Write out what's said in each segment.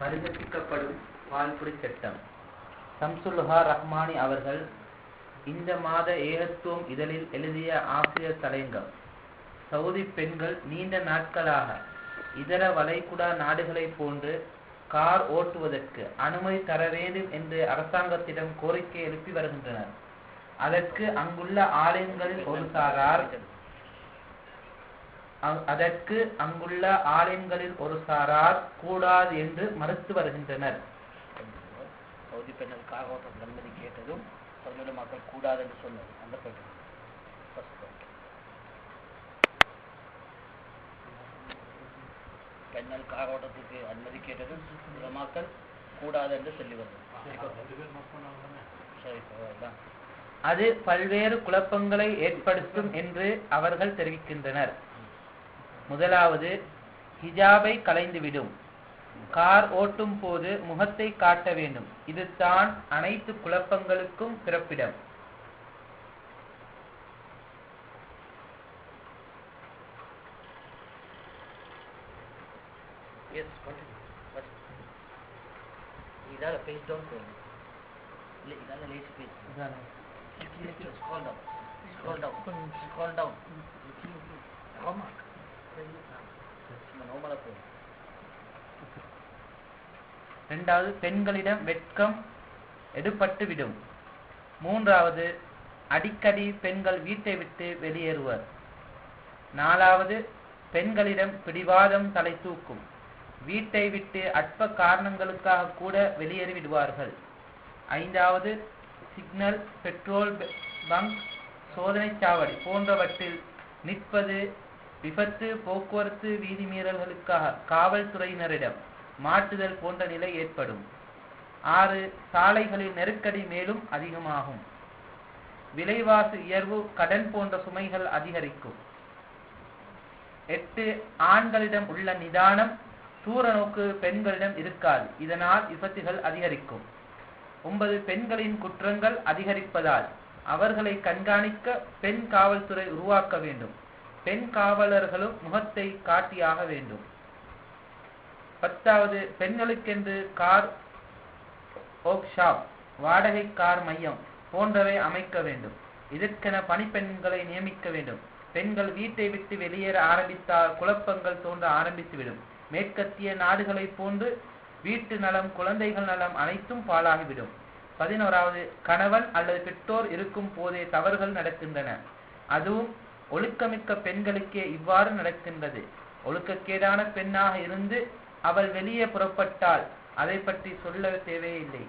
பரிதபிக்கப்படும் பால்குடி சட்டம். சம்சுல்ஹா ரஹ்மானி அவர்கள் இந்த மாத ஏகத்துவம் இதழில் எழுதிய ஆசிரியர் தலையங்கம். சவுதி பெண்கள் நீண்ட நாட்களாக இதர வளைகுடா நாடுகளைப் போன்று கார் ஓட்டுவதற்கு அனுமதி தர வேண்டும் என்று அரசாங்கத்திடம் கோரிக்கை எழுப்பி வருகின்றனர். அதற்கு அங்குள்ள ஆலயங்களில் ஒரு சாரார் அதற்கு அங்குள்ள ஆலயங்களில் ஒரு சாரார் கூடாது என்று மறுத்து வருகின்றனர். சவுதி பெண்கள் காகோட்டம் அனுமதி கேட்டதும் மக்கள் கூடாது என்று சொன்னது. அந்த பெண்கள் காகோட்டத்துக்கு அனுமதி கேட்டதும் சில மக்கள் கூடாது என்று சொல்லி வந்தது. அது பல்வேறு குழப்பங்களை ஏற்படுத்தும் என்று அவர்கள் தெரிவிக்கின்றனர். முதலாவது ஹிஜாபை களைந்துவிடும் கார் ஓட்டும் போது முகத்தை காட்ட வேண்டும். இதுதான் அனைத்து குழப்பங்களுக்கும் பிறப்பிடம். பட் இதால பேஜ் டவுன் போயிடும் இல்லை இதால lazy page scroll down scroll down scroll down ஆமா நார்மலாக போகும் இரண்டாவது பெண்களிடம் வெட்கம் எடுபட்டு விடும். மூன்றாவது அடிக்கடி பெண்கள் வீட்டை விட்டு வெளியேறுவர். நாலாவது பெண்களிடம் பிடிவாதம் தலை தூக்கும். வீட்டை விட்டு அற்ப காரணங்களுக்காக கூட வெளியேறிவிடுவார்கள் ஐந்தாவது சிக்னல் பெட்ரோல் பங்க் சோதனை சாவடி போன்றவற்றில் நிற்பது விபத்து போக்குவரத்து வீதி மீறல்களுக்காக காவல்துறையினரிடம் மாற்றுதல் போன்ற நிலை ஏற்படும். ஆறு சாலைகளில் நெருக்கடி மேலும் அதிகமாகும். விலைவாசி உயர்வு கடன் போன்ற சுமைகள் அதிகரிக்கும். எட்டு ஆண்களிடம் உள்ள நிதானம் தூர நோக்கு பெண்களிடம் இருக்காது. இதனால் விபத்துகள் அதிகரிக்கும். ஒன்பது பெண்களின் குற்றங்கள் அதிகரிப்பதால் அவர்களை கண்காணிக்க பெண் காவல்துறை உருவாக்க வேண்டும். பெண் காவலர்களும் முகத்தை காட்டியாக வேண்டும். பத்தாவது பெண்களுக்கென்று கார் ஒர்க் ஷாப் வாடகை கார் மையம் போன்றவை அமைக்க வேண்டும். இதற்கென பணிப்பெண்களை நியமிக்க வேண்டும். பெண்கள் வீட்டை விட்டு வெளியேற ஆரம்பித்தால் குழப்பங்கள் தோன்ற ஆரம்பித்துவிடும். மேற்கத்திய நாடுகளைப் போன்று வீட்டு நலம் குழந்தைகள் நலம் அனைத்தும் பாழாகிவிடும். பதினோராவது கணவன் அல்லது பெற்றோர் இருக்கும் போதே தவறுகள் நடக்கின்றன. அதுவும் ஒழுக்கமிக்க பெண்களுக்கே இவ்வாறு நடக்கின்றது. ஒழுக்கக்கேடான பெண்ணாக இருந்து அவள் வெளியே புறப்பட்டால் அதை பற்றி சொல்ல தேவையில்லை.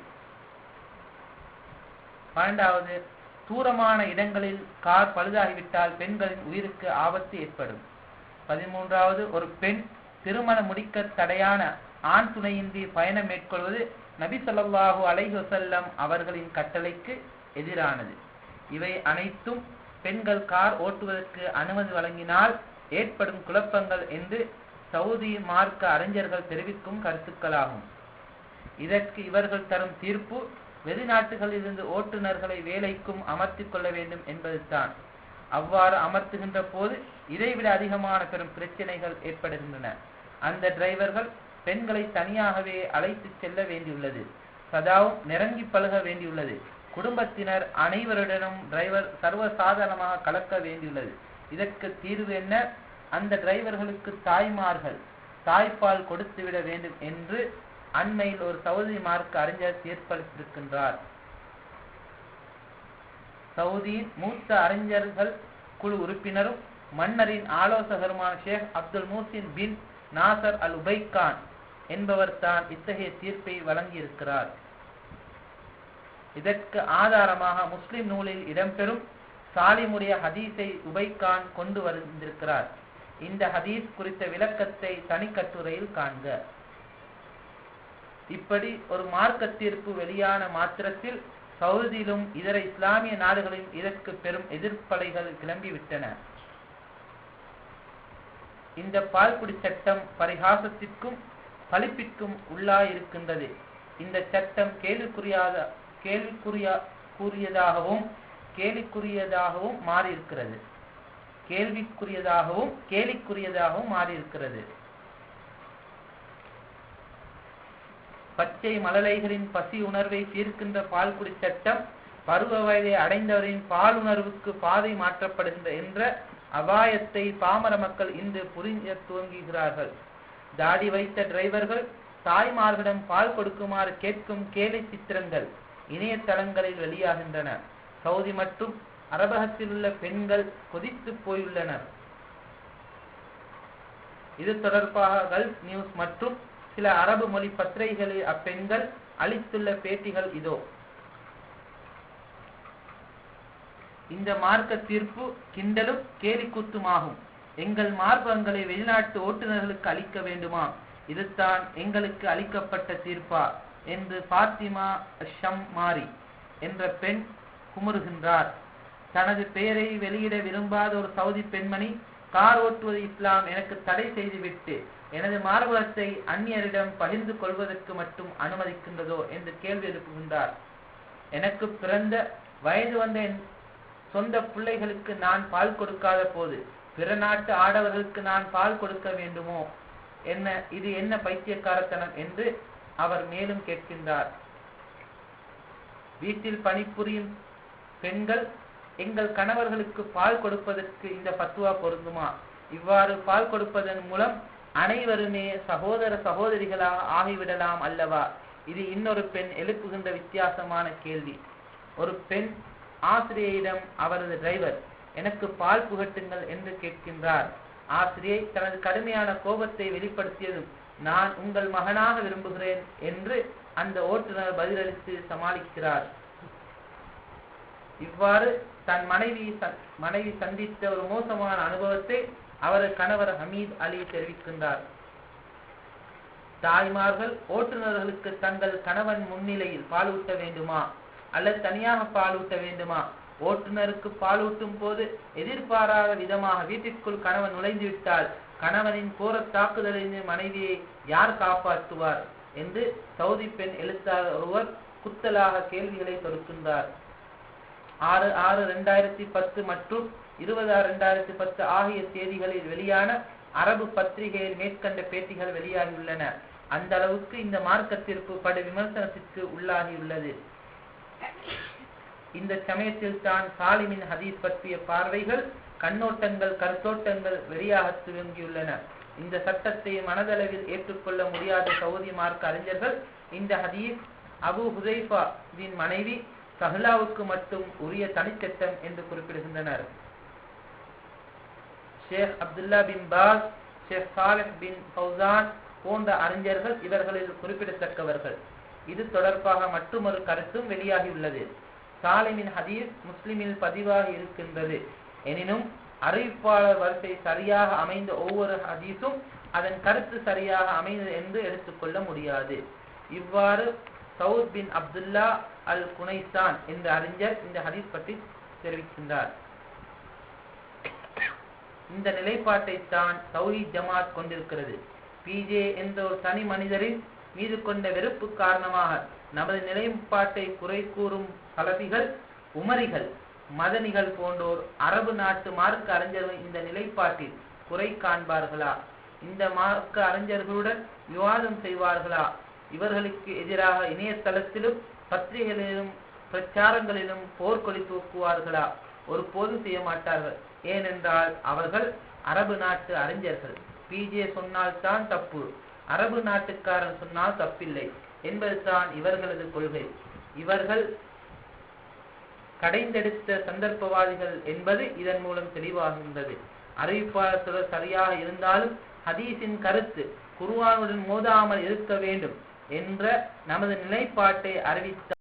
பன்னெண்டாவது தூரமான இடங்களில் கார் பழுதாகிவிட்டால் பெண்களின் உயிருக்கு ஆபத்து ஏற்படும். பதிமூன்றாவது ஒரு பெண் திருமண முடிக்க தடையான ஆண் துணையின்றி பயணம் மேற்கொள்வது நபி சொல்லாஹு அலைஹி அவர்களின் கட்டளைக்கு எதிரானது. இவை அனைத்தும் பெண்கள் கார் ஓட்டுவதற்கு அனுமதி வழங்கினால் ஏற்படும் குழப்பங்கள் என்று சவுதி மார்க்க அறிஞர்கள் தெரிவிக்கும் கருத்துக்களாகும். இதற்கு இவர்கள் தரும் தீர்ப்பு வெளிநாட்டுகளிலிருந்து ஓட்டுநர்களை வேலைக்கும் அமர்த்திக் கொள்ள வேண்டும் என்பதுதான். அவ்வாறு அமர்த்துகின்ற போது இதைவிட அதிகமான பெரும் பிரச்சனைகள் ஏற்படுகின்றன. அந்த டிரைவர்கள் பெண்களை தனியாகவே அழைத்து செல்ல வேண்டியுள்ளது. சதாவும் நெருங்கி பழக வேண்டியுள்ளது. குடும்பத்தினர் அனைவருடனும் டிரைவர் சர்வசாதாரணமாக கலக்க வேண்டியுள்ளது. இதற்கு தீர்வு என்ன? அந்த டிரைவர்களுக்கு தாய்மார்கள் தாய்ப்பால் கொடுத்துவிட வேண்டும் என்று அண்மையில் ஒரு சவுதி மார்க்கு அறிஞர் தீர்ப்பளித்திருக்கின்றார். சவுதியின் மூத்த அறிஞர்கள் குழு உறுப்பினரும் மன்னரின் ஆலோசகருமான ஷேக் அப்துல் மூசின் பின் நாசர் அல் உபைகான் என்பவர் தான் இத்தகைய தீர்ப்பை வழங்கியிருக்கிறார். இதற்கு ஆதாரமாக முஸ்லிம் நூலில் இடம்பெறும் சாலிமுடைய ஹதீஸை உபைகான் கொண்டு வந்திருக்கிறார். இந்த ஹதீஸ் குறித்த விளக்கத்தை தனிக்கட்டுரையில் காண்க. இப்படி ஒரு மார்க்க தீர்ப்பு வெளியான மாத்திரத்தில் சவுதியிலும் இதர இஸ்லாமிய நாடுகளிலும் இதற்கு பெரும் எதிர்ப்பலைகள் கிளம்பிவிட்டன. இந்த பால்குடி சட்டம் பரிகாசத்திற்கும் பழிப்பிற்கும் உள்ளாயிருக்கின்றது. இந்த சட்டம் கேள்விக்குரியாத கேள்விக்குரியா கேள்விக்குரியதாகவும் கேலிக்குரியதாகவும் மாறியிருக்கிறது. கேள்விக்குரியதாகவும் கேலிக்குரியதாகவும் மாறியிருக்கிறது. பச்சை மலலைகளின் பசி உணர்வை தீர்க்கின்ற பால்குடி சட்டம் பருவ வயதை அடைந்தவரின் பால் உணர்வுக்கு பாதை மாற்றப்படுகின்ற என்ற அபாயத்தை பாமர மக்கள் இன்று புரிய துவங்குகிறார்கள். தாடி வைத்த டிரைவர்கள் தாய்மார்களிடம் பால் கொடுக்குமாறு கேட்கும் கேலி சித்திரங்கள் இணையதளங்களில் வெளியாகின்றன. சவுதி மற்றும் அரபகத்தில் உள்ள பெண்கள் கொதித்து போயுள்ளனர். இது தொடர்பாக கல்ஃப் நியூஸ் மற்றும் சில அரபு மொழி பத்திரிகைகளில் அப்பெண்கள் அளித்துள்ள பேட்டிகள் இதோ. இந்த மார்க்க தீர்ப்பு கிண்டலும் கேலிக்கூத்துமாகும். எங்கள் மார்பகங்களை வெளிநாட்டு ஓட்டுநர்களுக்கு அளிக்க வேண்டுமா? இதுதான் எங்களுக்கு அளிக்கப்பட்ட தீர்ப்பா? என்று பாத்திமா ஷம்மாரி என்ற பெண் குமுறுகின்றார். தனது பெயரை வெளியிட விரும்பாத ஒரு சவுதி பெண்மணி கார் ஓட்டுவது இஸ்லாம் எனக்கு தடை செய்துவிட்டு எனது மார்பகத்தை அந்நியரிடம் பகிர்ந்து கொள்வதற்கு மட்டும் அனுமதிக்கின்றதோ? என்று கேள்வி எழுப்புகின்றார். எனக்கு பிறந்த வயது வந்த சொந்த பிள்ளைகளுக்கு நான் பால் கொடுக்காத போது பிற நாட்டு ஆடவர்களுக்கு நான் பால் கொடுக்க வேண்டுமோ? என்ன இது என்ன பைத்தியக்காரத்தனம் என்று அவர் மேலும் கேட்கின்றார். வீட்டில் பணிபுரியும் பெண்கள் எங்கள் கணவர்களுக்கு பால் கொடுப்பதற்கு இந்த பத்துவா பொருந்துமா? இவ்வாறு பால் கொடுப்பதன் மூலம் அனைவருமே சகோதர சகோதரிகளாக ஆகிவிடலாம் அல்லவா? இது இன்னொரு பெண் எழுப்புகின்ற வித்தியாசமான கேள்வி. ஒரு பெண் ஆசிரியரிடம் அவரது டிரைவர் எனக்கு பால் புகட்டுங்கள் என்று கேட்கின்றார். ஆசிரியை தனது கடுமையான கோபத்தை வெளிப்படுத்தியதும் நான் உங்கள் மகனாக விரும்புகிறேன் என்று அந்த ஓட்டுநர் பதிலளித்து சமாளிக்கிறார். இவ்வாறு தன் மனைவி மனைவி சந்தித்த ஒரு மோசமான அனுபவத்தை அவரது கணவர் ஹமீத் அலி தெரிவிக்கின்றார். தாய்மார்கள் ஓட்டுநர்களுக்கு தங்கள் கணவன் முன்னிலையில் பாலூட்ட வேண்டுமா? அல்லது தனியாக பாலூட்ட வேண்டுமா? ஓட்டுநருக்கு பாலூட்டும் போது எதிர்பாராத விதமாக வீட்டிற்குள் கணவன் நுழைந்து விட்டால் கணவனின் கோர தாக்குதலின் மனைவியை யார் காப்பாற்றுவார் என்று சவுதி பெண் எழுத்தாளர் ஒருவர் குத்தலாக கேள்விகளை தொடுக்கின்றார். ஆறு ஆறு ரெண்டாயிரத்தி பத்து மற்றும் இருபது ஆறு இரண்டாயிரத்தி பத்து ஆகிய தேதிகளில் வெளியான அரபு பத்திரிகையில் மேற்கண்ட பேட்டிகள் வெளியாகியுள்ளன. அந்த அளவுக்கு இந்த மார்க்கத்திற்கு படு விமர்சனத்திற்கு உள்ளாகியுள்ளது. இந்த சமயத்தில் தான் சாலிமின் ஹதீஸ் பற்றிய பார்வைகள் கண்ணோட்டங்கள் கருத்தோட்டங்கள் வெளியாக துவங்கியுள்ளன இந்த சட்டத்தை மனதளவில் ஏற்றுக்கொள்ள முடியாத சவுதி மார்க்க அறிஞர்கள் இந்த ஹதீஸ் அபு ஹுதைஃபாவின் மனைவி சஹ்லாவுக்கு மட்டும் உரிய தனிச்சட்டம் என்று குறிப்பிடுகின்றனர். Sheikh Abdullah bin Baz Sheikh Salih bin Fawzan போன்ற அறிஞர்கள் இவர்களில் குறிப்பிடத்தக்கவர்கள். இது தொடர்பாக மற்றொரு கருத்தும் வெளியாகியுள்ளது. சாலிமின் ஹதீஸ் முஸ்லிமில் பதிவாக இருக்கின்றது. எனினும் அறிவிப்பாளர் வரிசை சரியாக அமைந்த ஒவ்வொரு ஹதீஸும் அதன் கருத்து சரியாக அமைந்தது என்று எடுத்துக்கொள்ள முடியாது. இவ்வாறு சவுத் பின் அப்துல்லா அல் குனைசான் என்ற அறிஞர் இந்த ஹதீஸ் பற்றி தெரிவிக்கின்றார். இந்த நிலைப்பாட்டை தான் சௌரி ஜமாத் கொண்டிருக்கிறது. பிஜே என்ற ஒரு தனி மனிதரின் மீது கொண்ட வெறுப்பு காரணமாக நமது நிலைப்பாட்டை குறை கூறும் கலவிகள் உமரிகள் மதனிகள் போன்றோர் அரபு நாட்டு மார்க்க அறிஞர்கள் இந்த நிலைப்பாட்டில் குறை காண்பார்களா? இந்த மார்க்க அறிஞர்களுடன் விவாதம் செய்வார்களா? இவர்களுக்கு எதிராக இணையதளத்திலும் பத்திரிகைகளிலும் பிரச்சாரங்களிலும் போர்க்கொடி தூக்குவார்களா? ஒரு போதும் செய்ய மாட்டார்கள். ஏனென்றால் அவர்கள் அரபு நாட்டு அறிஞர்கள். பிஜே சொன்னால் தான் தப்பு. அரபு நாட்டுக்காரன் சொன்னால் தப்பில்லை என்பதுதான் இவர்களது கொள்கை. இவர்கள் கடைந்தெடுத்த சந்தர்ப்பவாதிகள் என்பது இதன் மூலம் தெளிவாகின்றது. அறிவிப்பாளர் சரியாக இருந்தாலும் ஹதீஸின் கருத்து குருவானுடன் மோதாமல் இருக்க வேண்டும் என்ற நமது நிலைப்பாட்டை அறிவித்த